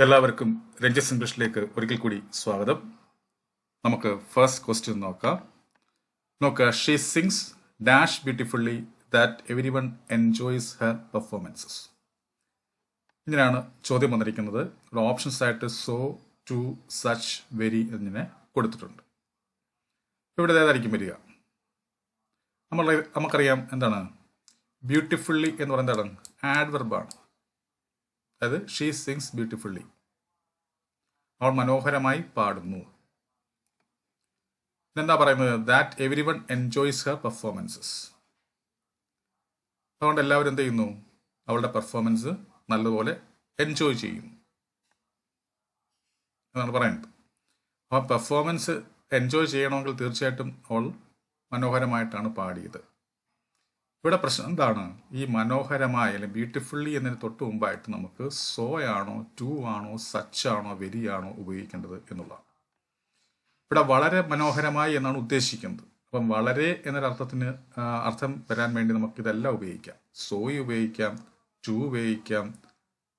എല്ലാവർക്കും രഞ്ജിത് ഇംഗ്ലീഷിലേക്ക് ഒരിക്കൽ കൂടി സ്വാഗതം. നമുക്ക് ഫസ്റ്റ് ക്വസ്റ്റ്യൻ നോക്കാം. നോക്കുക she sings dash beautifully that every one enjoys her performances ഇങ്ങനെയാണ് ചോദ്യം വന്നിരിക്കുന്നത്. ഓപ്ഷൻസ് ആയിട്ട് സോ ടു സച്ച് വെരി എന്നിങ്ങനെ കൊടുത്തിട്ടുണ്ട്. ഇവിടെ ഏതായിരിക്കും വരിക? നമ്മൾ നമുക്കറിയാം എന്താണ്? ബ്യൂട്ടിഫുള്ളി എന്ന് പറയുന്നത് എന്താണ്? ആഡ്വർബാണ് അതായത് ഷീ സിങ്സ് ബ്യൂട്ടിഫുള്ളി അവൾ മനോഹരമായി പാടുന്നു. ഇതെന്താ പറയുന്നത്? That every one enjoys her performances അതുകൊണ്ട് എല്ലാവരും എന്ത് ചെയ്യുന്നു? അവളുടെ പെർഫോമൻസ് നല്ലപോലെ എൻജോയ് ചെയ്യുന്നു. എന്നാണ് പറയുന്നത്. അപ്പോൾ പെർഫോമൻസ് എൻജോയ് ചെയ്യണമെങ്കിൽ തീർച്ചയായിട്ടും അവൾ മനോഹരമായിട്ടാണ് പാടിയത്. ഇവിടെ പ്രശ്നം എന്താണ്? ഈ മനോഹരമായ അല്ലെങ്കിൽ ബ്യൂട്ടിഫുള്ളി എന്നതിന് തൊട്ട് മുമ്പായിട്ട് നമുക്ക് സോ ആണോ ടു ആണോ സച്ച് ആണോ വെരി ആണോ ഉപയോഗിക്കേണ്ടത് എന്നുള്ളതാണ്. ഇവിടെ വളരെ മനോഹരമായി എന്നാണ് ഉദ്ദേശിക്കുന്നത്. അപ്പം വളരെ എന്നൊരർത്ഥത്തിന് അർത്ഥം വരാൻ വേണ്ടി നമുക്ക് ഇതെല്ലാം ഉപയോഗിക്കാം. സോയി ഉപയോഗിക്കാം ടു ഉപയോഗിക്കാം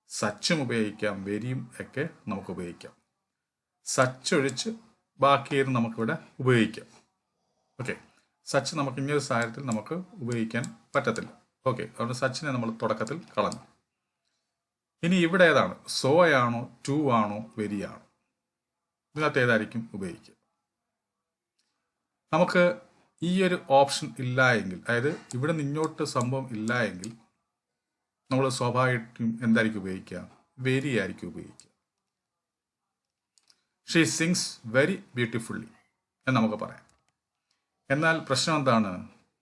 സച്ചും ഉപയോഗിക്കാം വെരിയും ഒക്കെ നമുക്ക് ഉപയോഗിക്കാം. സച്ച് ഒഴിച്ച് ബാക്കിയത് നമുക്കിവിടെ ഉപയോഗിക്കാം. ഓക്കെ. സച്ച് നമുക്ക് ഇങ്ങനെ ഒരു സാഹചര്യത്തിൽ നമുക്ക് ഉപയോഗിക്കാൻ പറ്റത്തില്ല. ഓക്കെ അതുകൊണ്ട് സച്ചിനെ നമ്മൾ തുടക്കത്തിൽ കളഞ്ഞു. ഇനി ഇവിടെ ഏതാണ്? ആണോ ടു ആണോ വെരി ആണോ? ഇതിനകത്ത് ഏതായിരിക്കും ഉപയോഗിക്കുക? നമുക്ക് ഈ ഒരു ഓപ്ഷൻ ഇല്ല എങ്കിൽ അതായത് ഇവിടെ നിന്ന് ഇങ്ങോട്ട് സംഭവം ഇല്ല എങ്കിൽ നമ്മൾ സ്വാഭാവികമായിട്ടും എന്തായിരിക്കും ഉപയോഗിക്കുക? വെരി ആയിരിക്കും ഉപയോഗിക്കുക. ഷീ സിങ്സ് വെരി ബ്യൂട്ടിഫുള്ളി എന്ന് നമുക്ക് പറയാം. എന്നാൽ പ്രശ്നം എന്താണ്?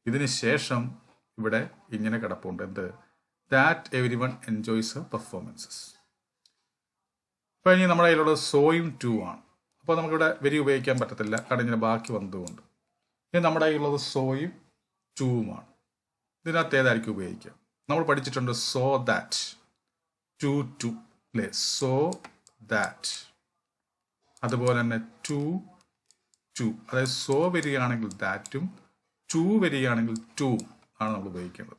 ഇതിന് ശേഷം ഇവിടെ ഇങ്ങനെ കിടപ്പുണ്ട്. എന്ത്? That every one enjoys performances അപ്പോൾ ഇനി നമ്മുടെ കയ്യിലുള്ളത് സോയും ടു ആണ്. അപ്പോൾ നമുക്കിവിടെ വെരി ഉപയോഗിക്കാൻ പറ്റത്തില്ല. കാരണം ഇങ്ങനെ ബാക്കി വന്നതുകൊണ്ട്. ഇനി നമ്മുടെ കയ്യിലുള്ളത് സോയും ടൂവുമാണ് ഇതിനകത്ത് ഏതായിരിക്കും ഉപയോഗിക്കുക? നമ്മൾ പഠിച്ചിട്ടുണ്ട് സോ ദാറ്റ് ടു ടു അല്ലേ സോ ദാറ്റ് അതുപോലെ തന്നെ ടു ടു അതായത് സോ വരികയാണെങ്കിൽ ദാറ്റും ടു വരികയാണെങ്കിൽ ടു ആണ് നമ്മൾ ഉപയോഗിക്കേണ്ടത്.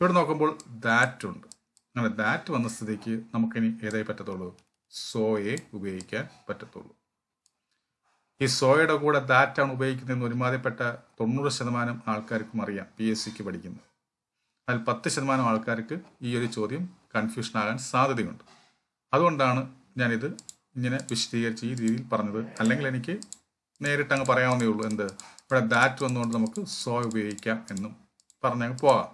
ഇവിടെ നോക്കുമ്പോൾ ദാറ്റ് ഉണ്ട്. അങ്ങനെ ദാറ്റ് വന്ന സ്ഥിതിക്ക് നമുക്കിനി ഏതായി പറ്റത്തുള്ളൂ? സോയെ ഉപയോഗിക്കാൻ പറ്റത്തുള്ളൂ. ഈ സോയുടെ കൂടെ ദാറ്റാണ് ഉപയോഗിക്കുന്നതെന്ന് ഒരുമാതിരിപ്പെട്ട തൊണ്ണൂറ് ശതമാനം ആൾക്കാർക്കും അറിയാം പി എസ് സിക്ക് പഠിക്കുന്നത്. അതിൽ പത്ത് ശതമാനം ആൾക്കാർക്ക് ഈ ഒരു ചോദ്യം കൺഫ്യൂഷൻ ആകാൻ സാധ്യതയുണ്ട്. അതുകൊണ്ടാണ് ഞാനിത് ഇങ്ങനെ വിശദീകരിച്ച് ഈ രീതിയിൽ പറഞ്ഞത്. അല്ലെങ്കിൽ എനിക്ക് നേരിട്ട് അങ്ങ് പറയാവുന്നേ ഉള്ളൂ. എന്ത്? ഇവിടെ ദാറ്റ് വന്നുകൊണ്ട് നമുക്ക് സോ ഉപയോഗിക്കാം എന്നും പറഞ്ഞങ്ങ് പോകാം.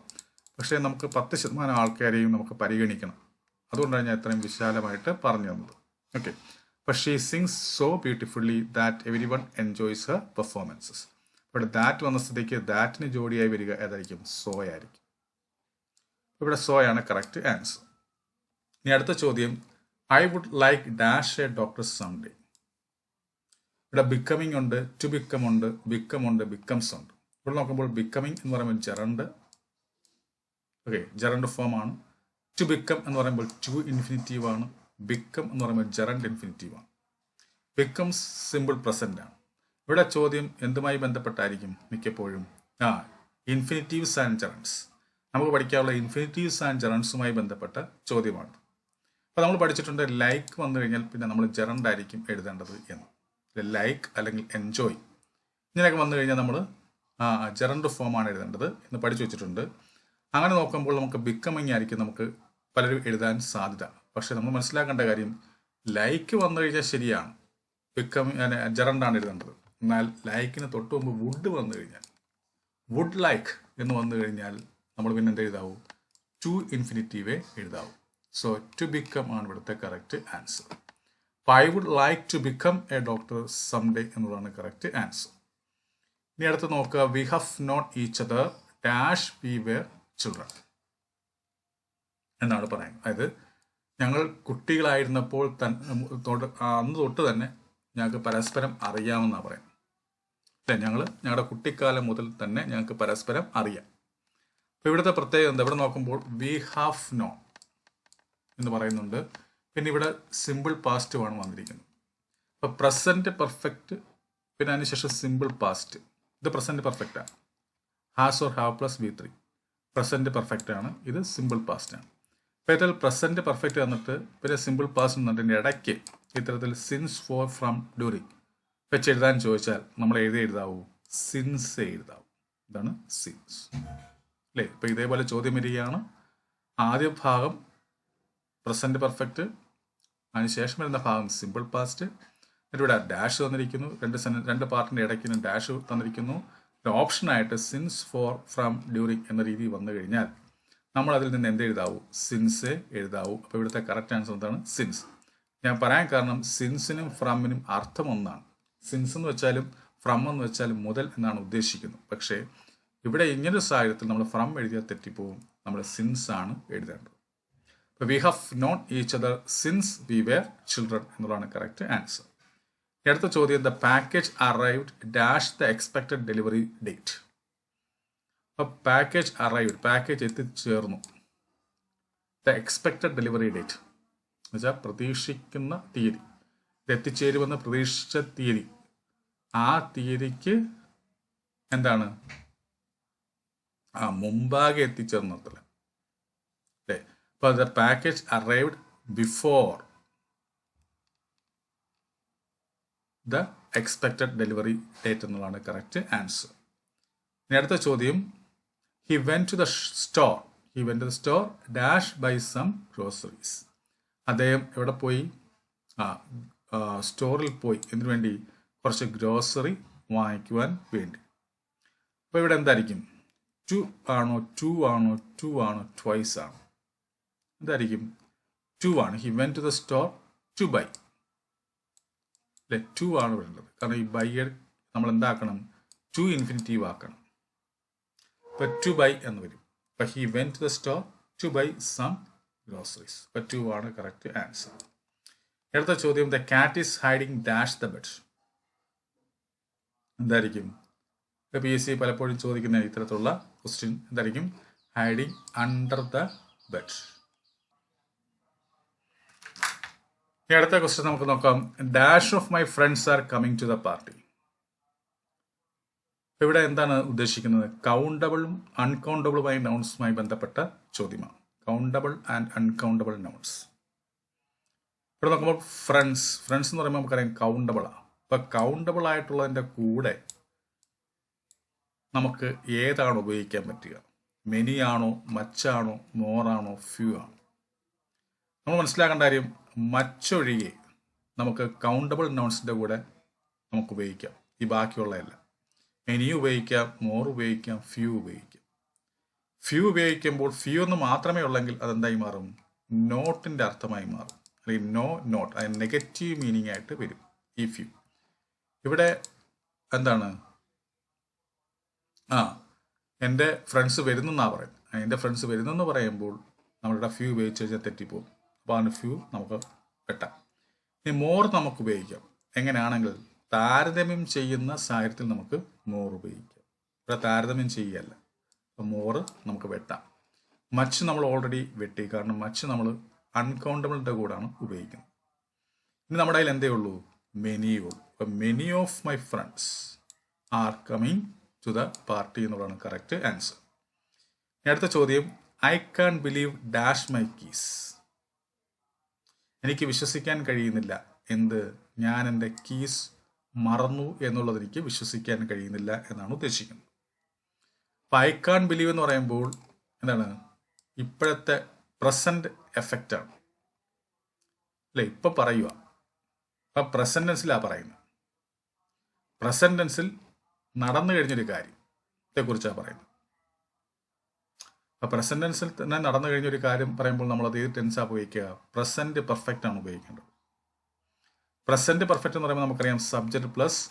പക്ഷേ നമുക്ക് പത്ത് ശതമാനം ആൾക്കാരെയും നമുക്ക് പരിഗണിക്കണം. അതുകൊണ്ടാണ് ഞാൻ ഇത്രയും വിശാലമായിട്ട് പറഞ്ഞു തന്നത്. ഓക്കെ അപ്പോൾ she sings so beautifully that every one enjoys her performances ഇവിടെ ദാറ്റ് വന്ന സ്ഥിതിക്ക് ദാറ്റിന് ജോഡിയായി വരിക ഏതായിരിക്കും? സോ ആയിരിക്കും. ഇവിടെ സോ ആണ് കറക്റ്റ് ആൻസർ ഇനി അടുത്ത ചോദ്യം. I would like dash a doctor someday ഇവിടെ ബിക്കമിങ് ഉണ്ട് ടു ബിക്കം ഉണ്ട് ബിക്കം ഉണ്ട് ബിക്കംസ് ഉണ്ട്. ഇവിടെ നോക്കുമ്പോൾ ബിക്കമിങ് എന്ന് പറയുമ്പോൾ ജറണ്ട് ഓക്കെ ജറണ്ട് ഫോം ആണ്. ടു ബിക്കം എന്ന് പറയുമ്പോൾ ടു ഇൻഫിനിറ്റീവ് ആണ്. ബിക്കം എന്ന് പറയുമ്പോൾ ജറണ്ട് ഇൻഫിനിറ്റീവ് ആണ്. ബിക്കം സിമ്പിൾ പ്രസന്റ് ആണ്. ഇവിടെ ചോദ്യം എന്തുമായി ബന്ധപ്പെട്ടായിരിക്കും മിക്കപ്പോഴും? ആ ഇൻഫിനിറ്റീവ്സ് ആൻഡ് ജറൻസ് നമുക്ക് പഠിക്കാനുള്ള ഇൻഫിനിറ്റീവ്സ് ആൻഡ് ജെറൻസുമായി ബന്ധപ്പെട്ട ചോദ്യമാണ്. അപ്പോൾ നമ്മൾ പഠിച്ചിട്ടുണ്ട് ലൈക്ക് വന്നു കഴിഞ്ഞാൽ പിന്നെ നമ്മൾ ജെറണ്ട് ആയിരിക്കും എഴുതേണ്ടത് എന്ന്. ലൈക്ക് അല്ലെങ്കിൽ എൻജോയ്. ഇങ്ങനെയൊക്കെ വന്നു കഴിഞ്ഞാൽ നമ്മൾ ജെറണ്ട് ഫോമാണ് എഴുതേണ്ടത് എന്ന് പഠിച്ചു വെച്ചിട്ടുണ്ട്. അങ്ങനെ നോക്കുമ്പോൾ നമുക്ക് ബിക്കമിങ് ആയിരിക്കും നമുക്ക് പലരും എഴുതാൻ സാധ്യത. പക്ഷെ നമ്മൾ മനസ്സിലാക്കേണ്ട കാര്യം ലൈക്ക് വന്നു കഴിഞ്ഞാൽ ശരിയാണ്. ബിക്കമിങ് ജെറണ്ടാണ് എഴുതേണ്ടത്. എന്നാൽ ലൈക്കിന് തൊട്ട് മുമ്പ് വുഡ് വന്നു കഴിഞ്ഞാൽ വുഡ് ലൈക്ക് എന്ന് വന്നു കഴിഞ്ഞാൽ നമ്മൾ പിന്നെ എന്ത് എഴുതാവൂ? ടു ഇൻഫിനിറ്റീവേ എഴുതാവൂ. സോ ടു ബിക്കം ആണ് ഇവിടുത്തെ correct answer I would like to become a doctor someday എന്നുള്ളതാണ് കറക്റ്റ് ആൻസർ ഇനി അടുത്ത് നോക്കുക. We have not each other dash we were children എന്നാണ് പറയുന്നത്. അതായത് ഞങ്ങൾ കുട്ടികളായിരുന്നപ്പോൾ തൻ അന്ന് തൊട്ട് തന്നെ ഞങ്ങൾക്ക് പരസ്പരം അറിയാമെന്നാണ് പറയുന്നത്. അല്ലേ? ഞങ്ങൾ ഞങ്ങളുടെ കുട്ടിക്കാലം മുതൽ തന്നെ ഞങ്ങൾക്ക് പരസ്പരം അറിയാം. അപ്പോൾ ഇവിടുത്തെ പ്രത്യേകത എന്താ? ഇവിടെ നോക്കുമ്പോൾ വി ഹാവ് നോ എന്ന് പറയുന്നുണ്ട്. പിന്നെ ഇവിടെ സിമ്പിൾ പാസ്റ്റുമാണ് വന്നിരിക്കുന്നത്. അപ്പോൾ പ്രസന്റ് പെർഫെക്റ്റ് പിന്നെ അതിനുശേഷം സിമ്പിൾ പാസ്റ്റ് ഇത് present പെർഫെക്റ്റാണ് has or have plus V three present perfect ആണ്. ഇത് സിമ്പിൾ പാസ്റ്റ് ആണ്. ഇതിൽ പ്രസന്റ് പെർഫെക്റ്റ് വന്നിട്ട് പിന്നെ സിമ്പിൾ പാസ്റ്റ് എന്നിട്ട് ഇടയ്ക്ക് ഇത്തരത്തിൽ സിൻസ് ഫോർ ഫ്രം ഡ്യൂറിങ് വെച്ച് എഴുതാൻ ചോദിച്ചാൽ നമ്മൾ എഴുതി എഴുതാവൂ. സിൻസ് എഴുതാവൂ. ഇതാണ് സിൻസ് അല്ലേ? ഇപ്പം ഇതേപോലെ ചോദ്യം വരികയാണ്. ആദ്യ ഭാഗം പ്രസന്റ് പെർഫെക്റ്റ് അതിനുശേഷം വരുന്ന ഭാഗം സിമ്പിൾ പാസ്റ്റ് എന്നിട്ട് ഇവിടെ ഡാഷ് തന്നിരിക്കുന്നു. രണ്ട് സെൻ രണ്ട് പാർട്ടിന്റെ ഇടയ്ക്കിനും ഡാഷ് തന്നിരിക്കുന്നു. ഓപ്ഷനായിട്ട് സിൻസ് ഫോർ ഫ്രം ഡ്യൂറിങ് എന്ന രീതി വന്നു കഴിഞ്ഞാൽ നമ്മൾ അതിൽ നിന്ന് എന്ത് എഴുതാവൂ? സിൻസ് എഴുതാവൂ. അപ്പോൾ ഇവിടുത്തെ കറക്റ്റ് ആൻസർ എന്താണ്? സിൻസ് ഞാൻ പറയാൻ കാരണം സിൻസിനും ഫ്രമിനും അർത്ഥം ഒന്നാണ്. സിൻസ് എന്ന് വെച്ചാലും ഫ്രം എന്ന് വെച്ചാലും മുതൽ എന്നാണ് ഉദ്ദേശിക്കുന്നത്. പക്ഷേ ഇവിടെ ഇങ്ങനൊരു സാഹചര്യത്തിൽ നമ്മൾ ഫ്രം എഴുതിയാൽ തെറ്റിപ്പോവും. നമ്മൾ സിൻസ് ആണ് എഴുതേണ്ടത്. We have known each other since we were children എന്നുള്ളതാണ് കറക്റ്റ് ആൻസർ അടുത്ത ചോദ്യം the package arrived dash the expected delivery date അപ്പോൾ പാക്കേജ് അറൈവ്ഡ് പാക്കേജ് എത്തിച്ചേർന്നു. ദ എക്സ്പെക്റ്റഡ് ഡെലിവറി ഡേറ്റ് എന്നുവെച്ചാൽ പ്രതീക്ഷിക്കുന്ന തീയതി. ഇത് എത്തിച്ചേരുമെന്ന് പ്രതീക്ഷിച്ച തീയതി. ആ തീയതിക്ക് എന്താണ്? ആ മുമ്പാകെ എത്തിച്ചേർന്നതല്ല അല്ലേ the package arrived before the expected delivery date എന്നുള്ളതാണ് കറക്റ്റ് ആൻസർ ഇനി അടുത്ത ചോദ്യം. He went to the store he went to the store dash buy some groceries അദ്ദേഹം എവിടെ പോയി? ആ സ്റ്റോറിൽ പോയി. എന്തിനു വേണ്ടി? കുറച്ച് ഗ്രോസറി വാങ്ങിക്കുവാൻ വേണ്ടി. അപ്പോൾ ഇവിടെ എന്തായിരിക്കും? ടു ആണോ ടു ആണോ ടു ആണോ ട്വൈസ് ആണോ? എന്തായിരിക്കും? ടു ആണ്. He went to the store to buy അല്ലെ? ടു ആണ് വേണ്ടത്. കാരണം ഈ ബൈ നമ്മൾ എന്താക്കണം? ടു ഇൻഫിനിറ്റീവ് ആക്കണം. ഇപ്പൊ ടു ബൈ എന്ന് വരും. അപ്പൊ he went to the store to buy some groceries ഇപ്പൊ ടു ആണ് കറക്റ്റ് ആൻസർ അടുത്ത ചോദ്യം. The cat is hiding dash the bed എന്തായിരിക്കും? പി എസ് സി പലപ്പോഴും ചോദിക്കുന്ന ഇത്തരത്തിലുള്ള ക്വസ്റ്റ്യൻ എന്തായിരിക്കും? ഹൈഡിങ് അണ്ടർ ദ ബെഡ് ഈ അടുത്ത ക്വസ്റ്റ്യൻ നമുക്ക് നോക്കാം. Dash of my friends are coming to the party ഇവിടെ എന്താണ് ഉദ്ദേശിക്കുന്നത്? കൗണ്ടബിളും അൺകൗണ്ടബിളുമായ നൗൺസുമായി ബന്ധപ്പെട്ട ചോദ്യമാണ്. കൗണ്ടബിൾ ആൻഡ് അൺകൗണ്ടബിൾ നൗൺസ് ഇവിടെ നോക്കുമ്പോൾ ഫ്രണ്ട്സ് ഫ്രണ്ട്സ് എന്ന് പറയുമ്പോൾ നമുക്കറിയാം കൗണ്ടബിളാണ് അപ്പൊ കൗണ്ടബിൾ ആയിട്ടുള്ളതിന്റെ കൂടെ നമുക്ക് ഏതാണ് ഉപയോഗിക്കാൻ പറ്റുക? മെനി ആണോ? മച്ചാണോ മോറാണോ ഫ്യൂ ആണോ? നമ്മൾ മനസ്സിലാക്കേണ്ട കാര്യം മച്ചൊഴികെ നമുക്ക് കൗണ്ടബിൾ നൗൺസിന്റെ കൂടെ നമുക്ക് ഉപയോഗിക്കാം. ഈ ബാക്കിയുള്ളതെല്ലാം. മെനി ഉപയോഗിക്കാം മോർ ഉപയോഗിക്കാം ഫ്യൂ ഉപയോഗിക്കാം. ഫ്യൂ ഉപയോഗിക്കുമ്പോൾ ഫ്യൂ എന്ന് മാത്രമേ ഉള്ളെങ്കിൽ അതെന്തായി മാറും? നോട്ടിന്റെ അർത്ഥമായി മാറും. അല്ലെങ്കിൽ നോ നോട്ട് അത് നെഗറ്റീവ് മീനിങ് ആയിട്ട് വരും. ഈ ഫ്യൂ ഇവിടെ എന്താണ്? ആ എന്റെ ഫ്രണ്ട്സ് വരുന്നെന്നാണ് പറയുന്നത്. എന്റെ ഫ്രണ്ട്സ് വരുന്നെന്ന് പറയുമ്പോൾ നമ്മളുടെ ഫ്യൂ ഉപയോഗിച്ച് കഴിഞ്ഞാൽ തെറ്റിപ്പോകും അപ്പോൾ ഫ്യൂ നമുക്ക് വെട്ടാം. ഇനി മോർ നമുക്ക് ഉപയോഗിക്കാം. എങ്ങനെയാണെങ്കിൽ താരതമ്യം ചെയ്യുന്ന സാഹചര്യത്തിൽ നമുക്ക് മോർ ഉപയോഗിക്കാം. ഇവിടെ താരതമ്യം ചെയ്യുകയല്ല. മോർ നമുക്ക് വെട്ടാം. മച്ച് നമ്മൾ ഓൾറെഡി വെട്ടി. കാരണം മച്ച് നമ്മൾ അൺകൗണ്ടബിളിന്റെ കൂടാണ് ഉപയോഗിക്കുന്നത്. ഇനി നമ്മുടെ കയ്യിൽ എന്തേ ഉള്ളൂ? മെനിയോ അപ്പം many of my friends are coming to the party എന്നുള്ളതാണ് കറക്റ്റ് ആൻസർ അടുത്ത ചോദ്യം. I can't believe dash my keys എനിക്ക് വിശ്വസിക്കാൻ കഴിയുന്നില്ല. എന്ത്? ഞാൻ എന്റെ കീസ് മറന്നു എന്നുള്ളത് എനിക്ക് വിശ്വസിക്കാൻ കഴിയുന്നില്ല എന്നാണ് ഉദ്ദേശിക്കുന്നത്. അപ്പം ഐ കാൺ ബിലീവ് എന്ന് പറയുമ്പോൾ എന്താണ്? ഇപ്പോഴത്തെ പ്രസന്റ് എഫക്റ്റാണ് അല്ലെ? ഇപ്പം പറയുക ഇപ്പം പ്രസന്റൻസിലാണ് പറയുന്നത്. പ്രസന്റൻസിൽ നടന്നു കഴിഞ്ഞൊരു കാര്യത്തെക്കുറിച്ചാണ് പറയുന്നത്. ടെൻസിൽ തന്നെ നടന്നു കഴിഞ്ഞ ഒരു കാര്യം പറയുമ്പോൾ നമ്മൾ അത് ഏത് ടെൻസാണ് ഉപയോഗിക്കുക. പ്രസന്റ് പെർഫെക്റ്റ് ആണ് ഉപയോഗിക്കേണ്ടത്. പ്രസന്റ് പെർഫെക്റ്റ് എന്ന് പറയുമ്പോൾ നമുക്കറിയാം subject plus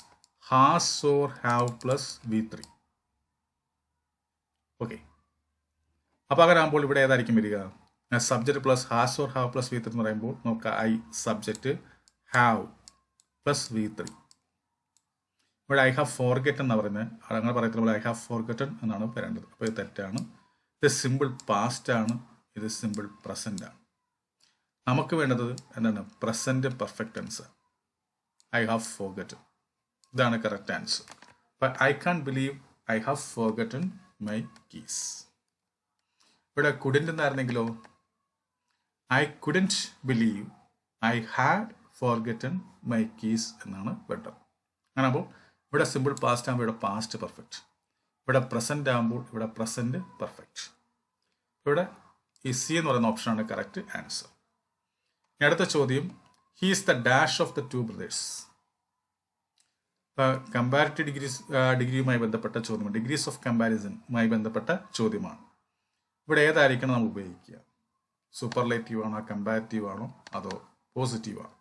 has or have plus V three okay അപ്പോൾ അങ്ങനെ ആകുമ്പോൾ ഇവിടെ ഏതായിരിക്കും വരിക? Subject plus has or have plus V three എന്ന് പറയുമ്പോൾ നമുക്ക് I subject have plus V three ഇവിടെ ഐ ഹാവ് ഫോർഗെറ്റ് എന്ന് പറയുന്നത്. അങ്ങനെ പറയത്തില്ല. ഐ ഹാവ് ഫോർഗറ്റൺ എന്നാണ് വരേണ്ടത്. അപ്പോൾ ഇത് തെറ്റാണ്. ഇത് സിമ്പിൾ പാസ്റ്റ് ആണ്. ഇത് സിമ്പിൾ പ്രസന്റ് ആണ്. നമുക്ക് വേണ്ടത് എന്താണ്? Present perfect answer I have forgotten ഇതാണ് correct answer but I can't believe I have forgotten my keys ഇവിടെ കുഡിന്റെ എന്നായിരുന്നെങ്കിലോ? I couldn't believe I had forgotten my keys എന്നാണ് വേണ്ടത്. അങ്ങനെ അപ്പോൾ ഇവിടെ സിമ്പിൾ പാസ്റ്റ് ആകുമ്പോൾ ഇവിടെ പാസ്റ്റ് പെർഫെക്റ്റ് ഇവിടെ പ്രസന്റ് ആകുമ്പോൾ ഇവിടെ പ്രസന്റ് പെർഫെക്റ്റ് ഇവിടെ ഈ സി എന്ന് പറയുന്ന ഓപ്ഷനാണ് കറക്റ്റ് ആൻസർ അടുത്ത ചോദ്യം he is the dash of the two brothers comparative degrees ഡിഗ്രിയുമായി ബന്ധപ്പെട്ട ചോദ്യമാണ്. ഡിഗ്രീസ് ഓഫ് കമ്പാരിസണുമായി ബന്ധപ്പെട്ട ചോദ്യമാണ്. ഇവിടെ ഏതായിരിക്കണം നമ്മൾ ഉപയോഗിക്കുക? സൂപ്പർലേറ്റീവ് ആണോ കമ്പാരിറ്റീവ് ആണോ അതോ പോസിറ്റീവ് ആണോ?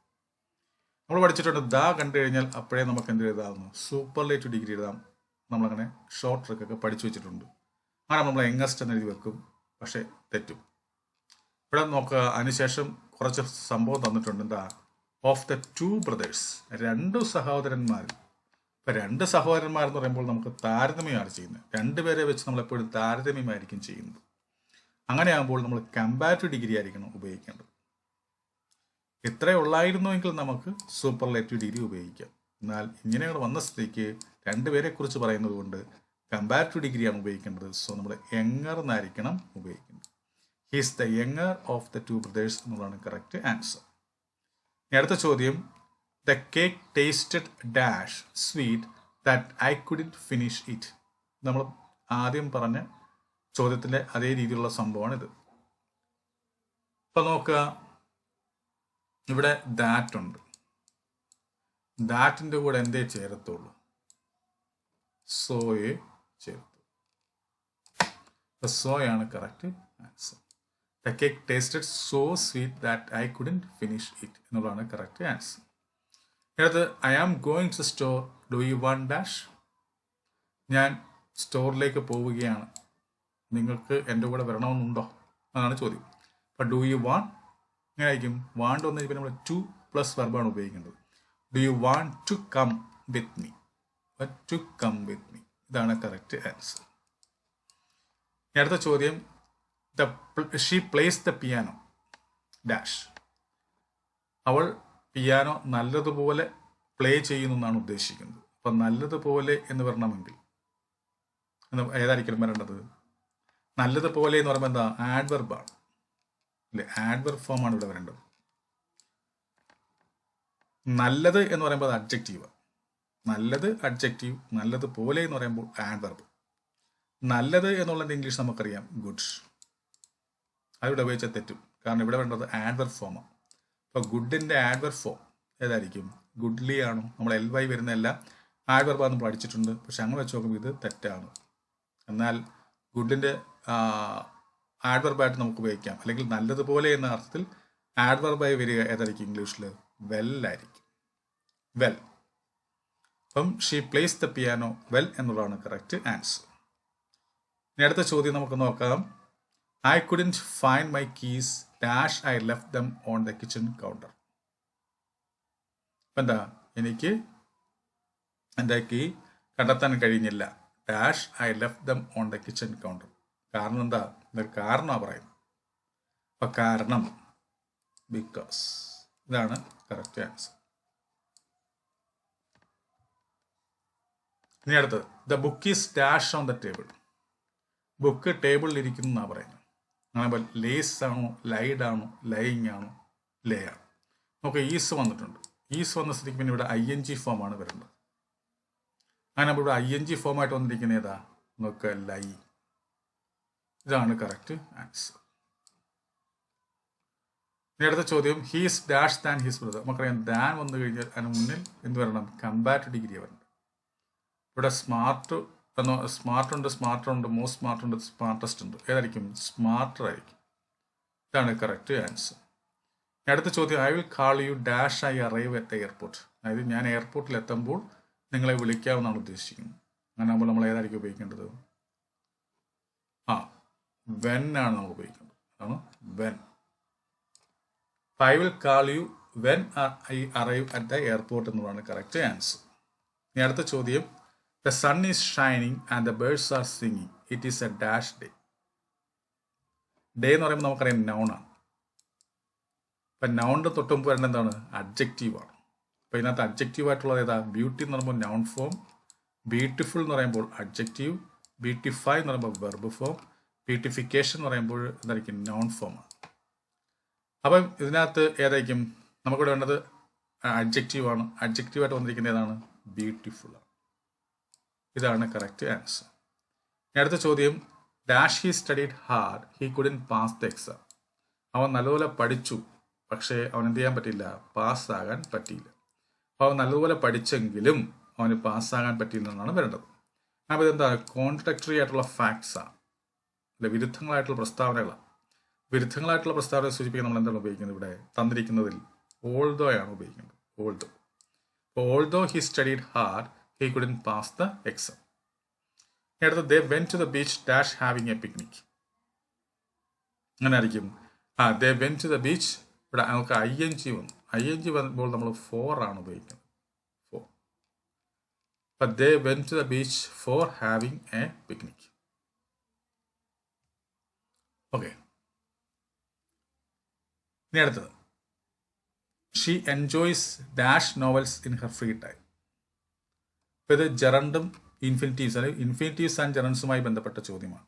നമ്മൾ പഠിച്ചിട്ടുണ്ട് ദ കണ്ടു കഴിഞ്ഞാൽ അപ്പോഴേ നമുക്ക് എന്ത് എഴുതാവുന്നു? സൂപ്പർലേറ്റീവ് ഡിഗ്രി എഴുതാം. നമ്മളങ്ങനെ ഷോർട്ട് ട്രിക്കൊക്കെ പഠിച്ചു വെച്ചിട്ടുണ്ട്. അങ്ങനെ നമ്മൾ യങ്ങസ്റ്റ് എന്ന് എഴുതി വെക്കും. പക്ഷേ തെറ്റും. ഇവിടെ നോക്കുക. അതിനുശേഷം കുറച്ച് സംഭവം തന്നിട്ടുണ്ട്. എന്താ? ഓഫ് ദ ടു ബ്രദേഴ്സ് രണ്ട് സഹോദരന്മാർ. ഇപ്പം രണ്ട് സഹോദരന്മാർ എന്ന് പറയുമ്പോൾ നമുക്ക് താരതമ്യമാണ് ചെയ്യുന്നത്. രണ്ടുപേരെ വെച്ച് നമ്മൾ എപ്പോഴും താരതമ്യമായിരിക്കും ചെയ്യുന്നത്. അങ്ങനെയാകുമ്പോൾ നമ്മൾ കമ്പാരിറ്റീവ് ഡിഗ്രി ആയിരിക്കണം ഉപയോഗിക്കേണ്ടത്. ഇത്രയുള്ളായിരുന്നുവെങ്കിൽ നമുക്ക് നമുക്ക് സൂപ്പർലേറ്റീവ് ഡിഗ്രി ഉപയോഗിക്കാം. എന്നാൽ ഇങ്ങനെ വന്ന സ്ഥിതിക്ക് രണ്ടുപേരെ കുറിച്ച് പറയുന്നത് കൊണ്ട് കമ്പാരിറ്റീവ് ഡിഗ്രിയാണ് ഉപയോഗിക്കേണ്ടത്. സോ നമ്മൾ യങ്ങർ എന്നായിരിക്കണം ഉപയോഗിക്കുന്നത് he's the younger of the two brothers എന്നുള്ളതാണ് കറക്റ്റ് ആൻസർ അടുത്ത ചോദ്യം. The cake tasted dash sweet that I couldn't finish it നമ്മൾ ആദ്യം പറഞ്ഞ ചോദ്യത്തിന്റെ അതേ രീതിയിലുള്ള സംഭവമാണ് ഇത് ഇപ്പം നോക്കുക. ഇവിടെ ദാറ്റ് ഉണ്ട്. ദാറ്റിന്റെ കൂടെ എന്തേ ചേരത്തുള്ളൂ? സോയെ ചേർത്തു സോയാണ് correct answer the cake tasted so sweet that I couldn't finish it എന്നുള്ളതാണ് കറക്റ്റ് ആൻസർ അടുത്ത് I am going to store do you one dash ഞാൻ സ്റ്റോറിലേക്ക് പോവുകയാണ്. നിങ്ങൾക്ക് എന്റെ കൂടെ വരണമെന്നുണ്ടോ? അതാണ് ചോദ്യം. അപ്പം ഡു യു വാണ്ട് എങ്ങനെ ആയിരിക്കും? വാണ്ട് വന്നു കഴിഞ്ഞാൽ നമ്മൾ ടു പ്ലസ് വെർബാണ് ഉപയോഗിക്കേണ്ടത്. Do you want to come with me to come with me ഇതാണ് കറക്റ്റ് ആൻസർ അടുത്ത ചോദ്യം. The she plays the piano dash അവൾ പിയാനോ നല്ലതുപോലെ പ്ലേ ചെയ്യുന്നു എന്നാണ് ഉദ്ദേശിക്കുന്നത്. അപ്പം നല്ലതുപോലെ എന്ന് പറയണമെങ്കിൽ ഏതായിരിക്കും വരേണ്ടത്? നല്ലതുപോലെ എന്ന് പറയുമ്പോൾ എന്താ? ആഡ്വർബാണ് അല്ലെ? ആഡ്വർ ഫോമാണ് ഇവിടെ വരേണ്ടത്. നല്ലത് എന്ന് പറയുമ്പോൾ അത് അഡ്ജക്റ്റീവ് നല്ലത് അഡ്ജക്റ്റീവ് നല്ലത് പോലെ എന്ന് പറയുമ്പോൾ ആഡ്വർബ് നല്ലത് എന്നുള്ളത് ഇംഗ്ലീഷ് നമുക്കറിയാം ഗുഡ് അതിവിടെ ഉപയോഗിച്ചാൽ തെറ്റും. കാരണം ഇവിടെ വേണ്ടത് ആഡ്വർ ഫോമാണ് അപ്പോൾ ഗുഡിന്റെ ആഡ്വർ ഫോം ഏതായിരിക്കും? ഗുഡ്ലി ആണോ? നമ്മൾ എൽ വൈ വരുന്ന എല്ലാം ആഡ്വർബ് നമ്മൾ പഠിച്ചിട്ടുണ്ട്. പക്ഷെ അങ്ങനെ വെച്ച് നോക്കുമ്പോൾ ഇത് തെറ്റാണ്. എന്നാൽ ഗുഡിന്റെ ആഡ്വർബായിട്ട് നമുക്ക് ഉപയോഗിക്കാം. അല്ലെങ്കിൽ നല്ലതുപോലെ എന്ന അർത്ഥത്തിൽ ആഡ്വർബായി വരിക ഏതായിരിക്കും ഇംഗ്ലീഷിൽ? വെൽ ആയിരിക്കും വെൽ. അപ്പം she plays the piano well എന്നുള്ളതാണ് കറക്റ്റ് ആൻസർ ഇനി അടുത്ത ചോദ്യം നമുക്ക് നോക്കാം. I couldn't find my keys dash I left them on the kitchen counter അപ്പം എന്താ? എനിക്ക് എന്റെ കീ കണ്ടെത്താൻ കഴിഞ്ഞില്ല. Dash I left them on the kitchen counter കാരണം എന്താ? എന്നൊരു കാരണമാണ് പറയുന്നത്. അപ്പൊ കാരണം ബിക്കോസ് ഇതാണ് കറക്റ്റ് ആൻസർ ഇനി അടുത്തത്. The book is dash on the table book ടേബിളിൽ ഇരിക്കുന്നു എന്നാണ് പറയുന്നത്. അങ്ങനെ ലേസ് ആണോ ലൈഡ് ആണോ ലൈങ് ആണോ ലേ ആണ്. നമുക്ക് ഈസ് വന്നിട്ടുണ്ട്. ഈസ് വന്ന സ്ഥിതിക്ക് പിന്നെ ഇവിടെ ഐ എൻ ജി ഫോം ആണ് വരേണ്ടത് അങ്ങനെ നമ്മൾ ഇവിടെ ഐ എൻ ജി ഫോം ആയിട്ട് വന്നിരിക്കുന്ന ഏതാ? നമുക്ക് ലൈ ഇതാണ് കറക്റ്റ് ആൻസർ അടുത്ത ചോദ്യം he's dash than his brother നമുക്കറിയാം ദാൻ വന്നു കഴിഞ്ഞാൽ അതിന് മുന്നിൽ എന്ത് വരണം? കമ്പാറ്റ് ഡിഗ്രി വരണം. ഇവിടെ സ്മാർട്ട് എന്നോ സ്മാർട്ട് ഉണ്ട് സ്മാർട്ടർ ഉണ്ട് മോസ്റ്റ് സ്മാർട്ട് ഉണ്ട് സ്മാർട്ടസ്റ്റ് ഉണ്ട്. ഏതായിരിക്കും? സ്മാർട്ടർ ആയിരിക്കും. ഇതാണ് കറക്റ്റ് ആൻസർ അടുത്ത ചോദ്യം I will call you dash I arrive at airport അതായത് ഞാൻ എയർപോർട്ടിൽ എത്തുമ്പോൾ നിങ്ങളെ വിളിക്കാമെന്നാണ് ഉദ്ദേശിക്കുന്നത്. അങ്ങനെ ആകുമ്പോൾ നമ്മൾ ഏതായിരിക്കും ഉപയോഗിക്കേണ്ടത്? ആ വെൻ ആണ് നമ്മൾ ഉപയോഗിക്കേണ്ടത്. അതാണ് when I will call you when I arrive at the airport എന്നുള്ളതാണ് കറക്റ്റ് ആൻസർ ഇനി അടുത്ത ചോദ്യം. The sun is shining and the birds are singing it is a dash day day എന്ന് പറയുമ്പോൾ നമുക്കറിയാം നൗണാണ് ഇപ്പം നൗണിന്റെ തൊട്ടും വരേണ്ട എന്താണ്? അബ്ജക്റ്റീവാണ് ആണ്. അപ്പോൾ ഇതിനകത്ത് അഡ്ജക്റ്റീവ് ആയിട്ടുള്ളത് ഏതാ? ബ്യൂട്ടി എന്ന് പറയുമ്പോൾ നൗൺ ഫോം ബ്യൂട്ടിഫുൾ എന്ന് പറയുമ്പോൾ അഡ്ജക്റ്റീവ് ബ്യൂട്ടിഫൈ എന്ന് പറയുമ്പോൾ വെർബ് ഫോം ബ്യൂട്ടിഫിക്കേഷൻ എന്ന് പറയുമ്പോൾ എന്തായിരിക്കും? നൗൺ ഫോം ആണ്. അപ്പം ഇതിനകത്ത് ഏതായിരിക്കും? നമുക്കിവിടെ വേണ്ടത് അഡ്ജക്റ്റീവ് ആണ്. അഡ്ജക്റ്റീവായിട്ട് വന്നിരിക്കുന്നത് ഏതാണ്? ബ്യൂട്ടിഫുൾ ആണ്. ഇതാണ് കറക്റ്റ് ആൻസർ അടുത്ത ചോദ്യം. Dash he studied hard he couldn't pass the exam അവൻ നല്ലപോലെ പഠിച്ചു. പക്ഷേ അവൻ എന്ത് ചെയ്യാൻ പറ്റില്ല പാസ്സാകാൻ പറ്റിയില്ല. അപ്പോൾ അവൻ നല്ലപോലെ പഠിച്ചെങ്കിലും അവന് പാസ്സാകാൻ പറ്റിയില്ല എന്നാണ് വരേണ്ടത്. അപ്പോൾ ഇതെന്താ? കോൺട്രക്ടറി ആയിട്ടുള്ള ഫാക്ട്സാണ് അല്ലെ വിരുദ്ധങ്ങളായിട്ടുള്ള പ്രസ്താവനകളാണ്. വിരുദ്ധങ്ങളായിട്ടുള്ള പ്രസ്താവന സൂചിപ്പിക്കാൻ നമ്മൾ എന്താണ് ഉപയോഗിക്കുന്നത്? ഇവിടെ തന്നിരിക്കുന്നതിൽ ഓൾദോ ആണ് ഉപയോഗിക്കുന്നത്. ഓൾദോ അപ്പോൾ although he studied hard he couldn't pass the exam അടുത്ത they went to the beach dash having a picnic അങ്ങനെ ആയിരിക്കും ആ they went to the beach ഇവിടെ നമുക്ക് ഐ എൻ ജി വന്നു. ഐ എൻ ജി വരുമ്പോൾ നമ്മൾ ഫോർ ആണ് ഉപയോഗിക്കുന്നത്. ഫോർ അപ്പം they went to the beach for having a picnic okay ഇനി അടുത്തത്. She enjoys dash novels in her free time ഇപ്പോൾ ഇത് ജെറണ്ടും ഇൻഫിനിറ്റീവ്സ് അല്ലെങ്കിൽ ഇൻഫിനിറ്റീവ്സ് ആൻഡ് ജെറൻസുമായി ബന്ധപ്പെട്ട ചോദ്യമാണ്.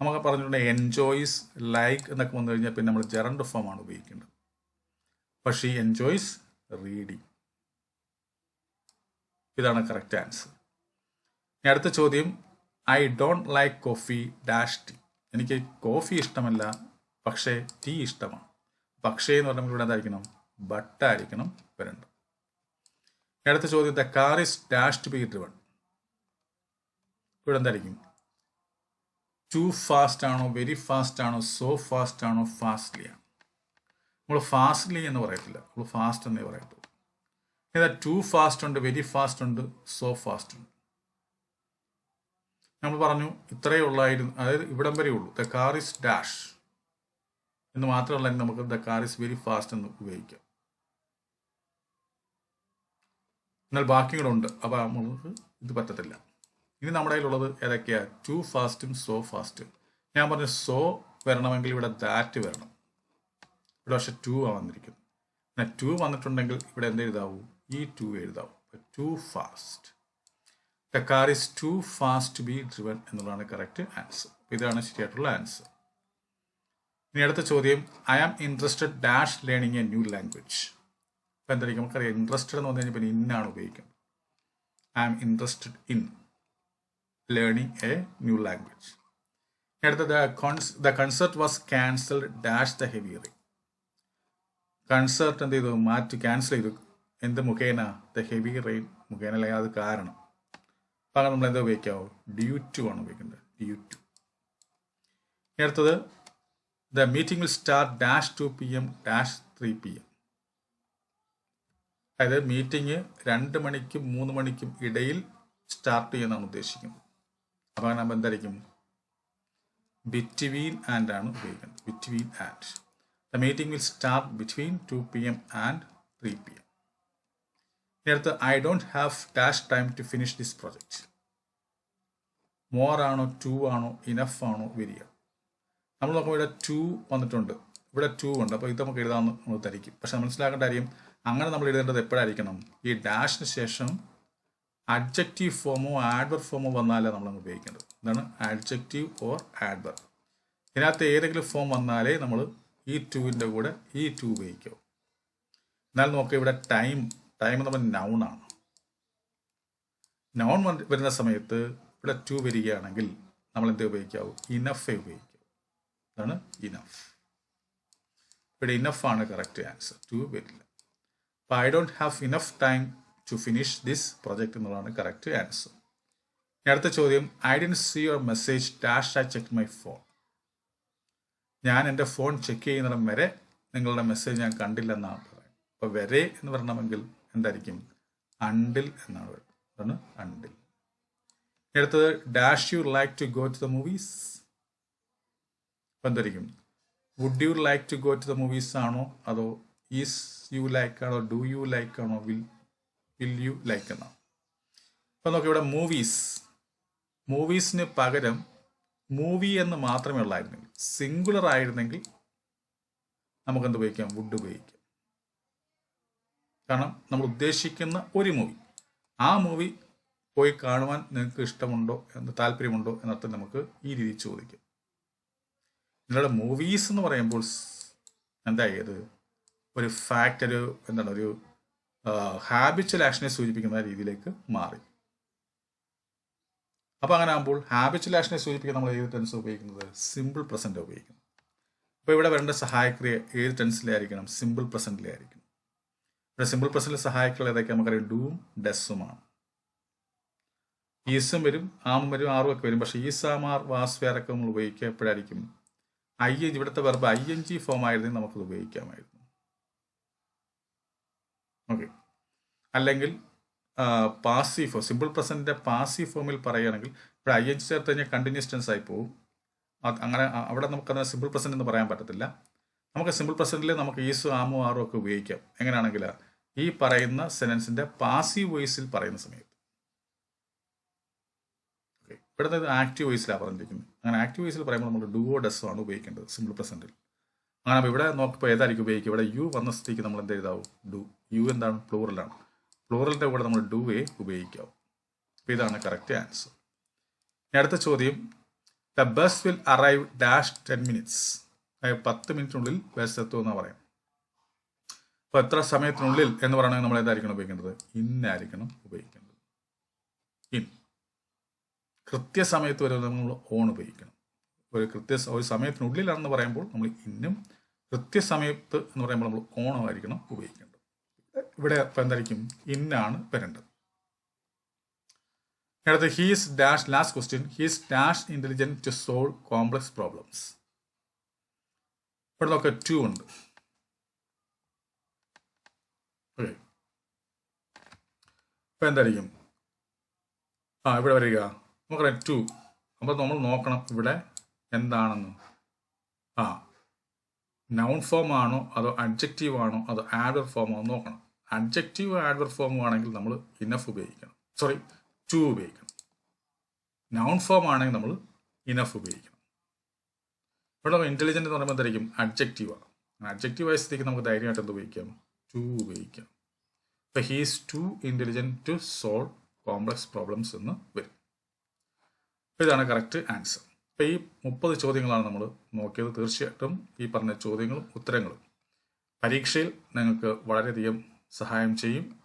നമുക്ക് പറഞ്ഞിട്ടുണ്ട് എൻജോയ്സ് ലൈക്ക് എന്നൊക്കെ വന്നു കഴിഞ്ഞാൽ പിന്നെ നമ്മൾ ജെറണ്ട് ഫോമാണ് ഉപയോഗിക്കേണ്ടത്. അപ്പോൾ ഷീ എൻജോയ്സ് റീഡിങ് ഇതാണ് കറക്റ്റ് ആൻസർ ഇനി അടുത്ത ചോദ്യം I don't like coffee dash tea എനിക്ക് കോഫി ഇഷ്ടമല്ല പക്ഷേ ടീ ഇഷ്ടമാണ്. പക്ഷേ എന്ന് പറഞ്ഞാൽ ഇവിടെ എന്തായിരിക്കണം? ബട്ടായിരിക്കണം വരേണ്ടത്. അടുത്ത ചോദ്യം the car is dash to be driven ഇവിടെ എന്തായിരിക്കും? ടു ഫാസ്റ്റ് ആണോ വെരി ഫാസ്റ്റ് ആണോ സോ ഫാസ്റ്റ് ആണോ ഫാസ്റ്റ്ലി ആണ്. നമ്മൾ ഫാസ്റ്റ്ലി എന്ന് പറയത്തില്ല. നമ്മൾ ഫാസ്റ്റ് എന്നേ പറയത്തുള്ളൂ. ഏതാ ടു ഫാസ്റ്റ് ഉണ്ട് വെരി ഫാസ്റ്റ് ഉണ്ട് സോ ഫാസ്റ്റ് ഉണ്ട്. നമ്മൾ പറഞ്ഞു ഇത്രയേ ഉള്ളായിരുന്നു അതായത് ഇവിടം വരെ ഉള്ളൂ. The car is dash. എന്ന് മാത്രമല്ല നമുക്ക് the car is very fast എന്ന് ഉപയോഗിക്കാം. എന്നാൽ ബാക്കികളുണ്ട്. അപ്പോൾ നമുക്ക് ഇത് പറ്റത്തില്ല. ഇനി നമ്മുടെ കയ്യിലുള്ളത് ഏതൊക്കെയാണ് ടു ഫാസ്റ്റും സോ ഫാസ്റ്റും ഞാൻ പറഞ്ഞു സോ വരണമെങ്കിൽ ഇവിടെ ദാറ്റ് വരണം. ഇവിടെ പക്ഷെ ടു ആ വന്നിരിക്കുന്നു പിന്നെ ടു വന്നിട്ടുണ്ടെങ്കിൽ ഇവിടെ എന്ത് എഴുതാവൂ? ഈ too എഴുതാവും. Too fast the car is too fast be driven എന്നുള്ളതാണ് കറക്റ്റ് ആൻസർ ഇതാണ് ശരിയായിട്ടുള്ള ആൻസർ ഇനി അടുത്ത ചോദ്യം. I am interested dash learning a new language ഇപ്പം എന്തായിരിക്കും നമുക്കറിയാം ഇൻട്രസ്റ്റഡ് എന്ന് പറഞ്ഞു കഴിഞ്ഞാൽ പിന്നെ ഇന്നാണ് ഉപയോഗിക്കുന്നത്. I am interested in learning a new language അടുത്ത the cons the concert was cancelled dash the heavy rain concert എന്ത് ചെയ്തു? മാറ്റി ക്യാൻസൽ ചെയ്തു. എന്ത് മുഖേന? ദ ഹെവി റെയിൻ മുഖേന അല്ലെങ്കിൽ അത് കാരണം. അപ്പം അങ്ങനെ നമ്മൾ എന്താ ഉപയോഗിക്കാവോ? ഡ്യൂ ടു ആണ് ഉപയോഗിക്കേണ്ടത് ഡ്യൂ ടു അടുത്തത് the meeting will start dash two P M dash three P M അതായത് മീറ്റിംഗ് രണ്ട് മണിക്കും മൂന്ന് മണിക്കും ഇടയിൽ സ്റ്റാർട്ട് ചെയ്യുന്നതാണ് ഉദ്ദേശിക്കുന്നത്. അപ്പോൾ നമ്മൾ എന്തായിരിക്കും? ബിറ്റ്വീൻ ആൻഡ് ആണ് ഉപയോഗിക്കുന്നത്. Between and the meeting will start between two P M and three P M അടുത്ത് I don't have dash time to finish this project more ആണോ ടു ആണോ ഇനഫ് ആണോ വരിക. നമ്മൾ നോക്കുമ്പോൾ ഇവിടെ ടു വന്നിട്ടുണ്ട്. ഇവിടെ ടു ഉണ്ട്. അപ്പോൾ ഇത് നമുക്ക് എഴുതാമെന്ന് നമ്മൾ ധരിക്കും പക്ഷെ മനസ്സിലാക്കേണ്ട കാര്യം അങ്ങനെ നമ്മൾ എഴുതേണ്ടത് എപ്പോഴായിരിക്കണം? ഈ ഡാഷിന് ശേഷം അഡ്ജക്റ്റീവ് ഫോമോ ആഡ്വർ ഫോമോ വന്നാലേ നമ്മൾ അങ്ങ് ഉപയോഗിക്കേണ്ടത്. എന്താണ് അഡ്ജക്റ്റീവ് ഓർ ആഡ്വർ ഇതിനകത്ത് ഏതെങ്കിലും ഫോം വന്നാലേ നമ്മൾ ഈ ടുവിന്റെ കൂടെ ഈ ടു ഉപയോഗിക്കും. എന്നാൽ നോക്കുക ഇവിടെ ടൈം ടൈം നമ്മൾ നൗണാണ് നൗൺ വരുന്ന സമയത്ത് ഇവിടെ ടു വരികയാണെങ്കിൽ നമ്മൾ എന്ത് ഉപയോഗിക്കാവൂ? ഇനഫേ ഉപയോഗിക്കും. അതാണ് ഇനഫ് ഇവിടെ ഇനഫ് ആണ് കറക്റ്റ് ആൻസർ ടു വരില്ല. അപ്പോൾ I don't have enough time to finish this project എന്നുള്ളതാണ് കറക്റ്റ് ആൻസർ അടുത്ത ചോദ്യം I didn't see your message dash I check my phone ഞാൻ എന്റെ ഫോൺ ചെക്ക് ചെയ്യുന്നിടം വരെ നിങ്ങളുടെ മെസ്സേജ് ഞാൻ കണ്ടില്ലെന്നാണ് പറയുന്നത്. അപ്പോൾ വരെ എന്ന് പറയണമെങ്കിൽ എന്തായിരിക്കും? അണ്ടിൽ എന്നാണ് പറയുന്നത്. അതാണ് അണ്ടിൽ അടുത്തത് dash you like to go to the movies എന്തായിരിക്കും would you like to go to the movies ആണോ? അതോ ഈസ് യു ലൈക്ക് ആണോ? ഡു യു ലൈക്ക് ആണോ? വിൽ വിൽ യു ലൈക്ക് എന്നാണ് അപ്പം നോക്കി ഇവിടെ മൂവീസ് മൂവീസിന് പകരം മൂവി എന്ന് മാത്രമേ ഉള്ളായിരുന്നെങ്കിൽ സിംഗുലർ ആയിരുന്നെങ്കിൽ നമുക്ക് എന്ത് ഉപയോഗിക്കാം? വുഡ് ഉപയോഗിക്കാം. കാരണം നമ്മൾ ഉദ്ദേശിക്കുന്ന ഒരു മൂവി ആ മൂവി പോയി കാണുവാൻ നിങ്ങൾക്ക് ഇഷ്ടമുണ്ടോ എന്ന് താല്പര്യമുണ്ടോ എന്നർത്ഥം നമുക്ക് ഈ രീതിയിൽ ചോദിക്കാം. നിങ്ങളുടെ മൂവീസ് എന്ന് പറയുമ്പോൾ എന്തായത് ഒരു ഫാക്റ്റ് ഒരു എന്താണ്? ഒരു ഹാബിച്വൽ ആക്ഷനെ സൂചിപ്പിക്കുന്ന രീതിയിലേക്ക് മാറി. അപ്പോൾ അങ്ങനെ ആകുമ്പോൾ ഹാബിച്വൽ ആക്ഷനെ സൂചിപ്പിക്കാൻ നമ്മൾ ഏത് ടെൻസ് ഉപയോഗിക്കുന്നത്? സിമ്പിൾ പ്രസന്റ് ഉപയോഗിക്കുന്നു. അപ്പോൾ ഇവിടെ വരേണ്ട സഹായക്രിയ ഏത് ടെൻസിലായിരിക്കണം സിമ്പിൾ പ്രസന്റിലായിരിക്കണം ഇവിടെ സിമ്പിൾ പ്രസന്റിൽ സഹായിക്കുള്ള ഏതൊക്കെ നമുക്കറിയാം? ഡൂം ഡെസ്സുമാണ് ഈസും വരും ആമും വരും ആറും ഒക്കെ വരും. പക്ഷേ ഈസാമാർ വാസ്വേറൊക്കെ നമ്മൾ ഉപയോഗിക്കുക എപ്പോഴായിരിക്കും ഐ എൻ ഇവിടുത്തെ verb I N G form ആയിരുന്നെങ്കിൽ നമുക്കത് ഉപയോഗിക്കാമായിരുന്നു. ഓക്കെ അല്ലെങ്കിൽ പാസീവ് ഫോം സിമ്പിൾ പ്രസന്റിന്റെ പാസീവ് ഫോമിൽ പറയുകയാണെങ്കിൽ ഇവിടെ ഐ എൻ ജി ചേർത്ത് കഴിഞ്ഞാൽ കണ്ടിന്യൂസ് ടെൻസ് ആയി പോകും. അങ്ങനെ അവിടെ നമുക്കത് സിമ്പിൾ പ്രസന്റ് എന്ന് പറയാൻ പറ്റത്തില്ല. നമുക്ക് സിമ്പിൾ പ്രസന്റിൽ നമുക്ക് ഈസു ആമോ ആറോ ഒക്കെ ഉപയോഗിക്കാം. എങ്ങനെയാണെങ്കിൽ ഈ പറയുന്ന സെനൻസിന്റെ പാസീവ് വോയിസിൽ പറയുന്ന ഓക്കെ ഇവിടുത്തെ ആക്റ്റീവ് വോയിസിലാണ് പറഞ്ഞിരിക്കുന്നത്. അങ്ങനെ ആക്റ്റീവ് വോയിസിൽ പറയുമ്പോൾ നമ്മൾ ഡുവോ ഡെസ്സോ ആണ് ഉപയോഗിക്കേണ്ടത് സിമ്പിൾ പ്രസന്റിൽ അങ്ങനെ അപ്പോൾ ഇവിടെ നോക്കുമ്പോൾ ഏതായിരിക്കും ഉപയോഗിക്കുക? ഇവിടെ യു വന്ന സ്ഥിതിക്ക് നമ്മൾ എന്ത് എഴുതാവും? ഡു യു എന്താണ്? പ്ലൂറലാണ് പ്ലൂറലിന്റെ കൂടെ നമ്മൾ ഡു എ ഉപയോഗിക്കാവും അപ്പോൾ ഇതാണ് കറക്റ്റ് ആൻസർ ഇനി അടുത്ത ചോദ്യം. The bus will arrive dash ten minutes അതായത് പത്ത് മിനിറ്റിനുള്ളിൽ ബസ് എത്തുമെന്നാണ് പറയാം. അപ്പോൾ എത്ര സമയത്തിനുള്ളിൽ എന്ന് പറയുകയാണെങ്കിൽ നമ്മൾ എന്തായിരിക്കണം ഉപയോഗിക്കേണ്ടത്? ഇന്നായിരിക്കണം ഉപയോഗിക്കേണ്ടത്. ഇൻ കൃത്യസമയത്ത് വരെ നമ്മൾ ഓൺ ഉപയോഗിക്കണം ഒരു കൃത്യ ഒരു സമയത്തിനുള്ളിലാണെന്ന് പറയുമ്പോൾ നമ്മൾ ഇന്നും കൃത്യസമയത്ത് എന്ന് പറയുമ്പോൾ നമ്മൾ ഓണമായിരിക്കണം ഉപയോഗിക്കേണ്ടത്. ഇവിടെ ഇപ്പം എന്തായിരിക്കും? ഇന്നാണ് വരേണ്ടത്. അടുത്ത he's dash last question he's dash intelligent to solve complex problems ഇവിടെ നോക്കുക ടു ഉണ്ട്. ഇപ്പം എന്തായിരിക്കും? ആ ഇവിടെ വരിക. നമുക്കറിയാം ടു. അപ്പോൾ നമ്മൾ നോക്കണം ഇവിടെ എന്താണെന്ന്. ആ. നൗൺ ഫോം ആണോ അതോ അഡ്ജക്റ്റീവ് ആണോ അതോ ആഡ്വർ ഫോം ആണോ നോക്കണം. അഡ്ജക്റ്റീവ് ആഡ്വർ ഫോം ആണെങ്കിൽ നമ്മൾ ഇനഫ് ഉപയോഗിക്കണം. സോറി ടു ഉപയോഗിക്കണം. നൗൺ ഫോം ആണെങ്കിൽ നമ്മൾ ഇനഫ് ഉപയോഗിക്കണം. ഇവിടെ ഇന്റലിജന്റ് എന്ന് പറയുമ്പോൾ എന്തായിരിക്കും? അഡ്ജക്റ്റീവാണ് അഡ്ജക്റ്റീവ് ആയ സ്ഥിതിക്ക് നമുക്ക് ധൈര്യമായിട്ട് എന്ത് ഉപയോഗിക്കാം? ടു ഉപയോഗിക്കാം. ഇപ്പം he's too intelligent to solve complex problems എന്ന് വരും. ഇതാണ് കറക്റ്റ് ആൻസർ അപ്പോൾ ഈ മുപ്പത് ചോദ്യങ്ങളാണ് നമ്മൾ നോക്കിയത്. തീർച്ചയായിട്ടും ഈ പറഞ്ഞ ചോദ്യങ്ങളും ഉത്തരങ്ങളും പരീക്ഷയിൽ നിങ്ങൾക്ക് വളരെയധികം സഹായം ചെയ്യും.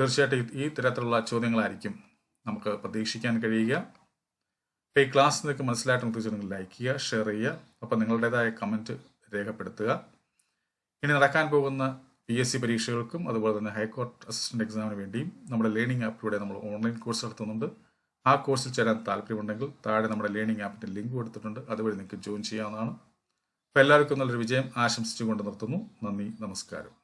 തീർച്ചയായിട്ടും ഈ- തരത്തിലുള്ള ചോദ്യങ്ങളായിരിക്കും നമുക്ക് പ്രതീക്ഷിക്കാൻ കഴിയുക. അപ്പോൾ ഈ ക്ലാസ് നിങ്ങൾക്ക് മനസ്സിലായിട്ട് തീർച്ചയായിട്ടും ലൈക്ക് ചെയ്യുക ഷെയർ ചെയ്യുക അപ്പോൾ നിങ്ങളുടേതായ കമന്റ് രേഖപ്പെടുത്തുക. ഇനി നടക്കാൻ പോകുന്ന പി എസ് സി പരീക്ഷകൾക്കും അതുപോലെ തന്നെ ഹൈക്കോർട്ട് അസിസ്റ്റന്റ് എക്സാമിന് വേണ്ടിയും നമ്മുടെ ലേണിംഗ് ആപ്പിലൂടെ നമ്മൾ ഓൺലൈൻ കോഴ്സ് നടത്തുന്നുണ്ട്. ആ കോഴ്സിൽ ചേരാൻ താല്പര്യമുണ്ടെങ്കിൽ താഴെ നമ്മുടെ ലേണിംഗ് ആപ്പിന്റെ ലിങ്ക് കൊടുത്തിട്ടുണ്ട്. അതുവഴി നിങ്ങൾക്ക് ജോയിൻ ചെയ്യാവുന്നതാണ്. അപ്പോൾ എല്ലാവർക്കും നല്ലൊരു വിജയം. ആശംസിച്ചുകൊണ്ട് നിർത്തുന്നു. നന്ദി. നമസ്കാരം.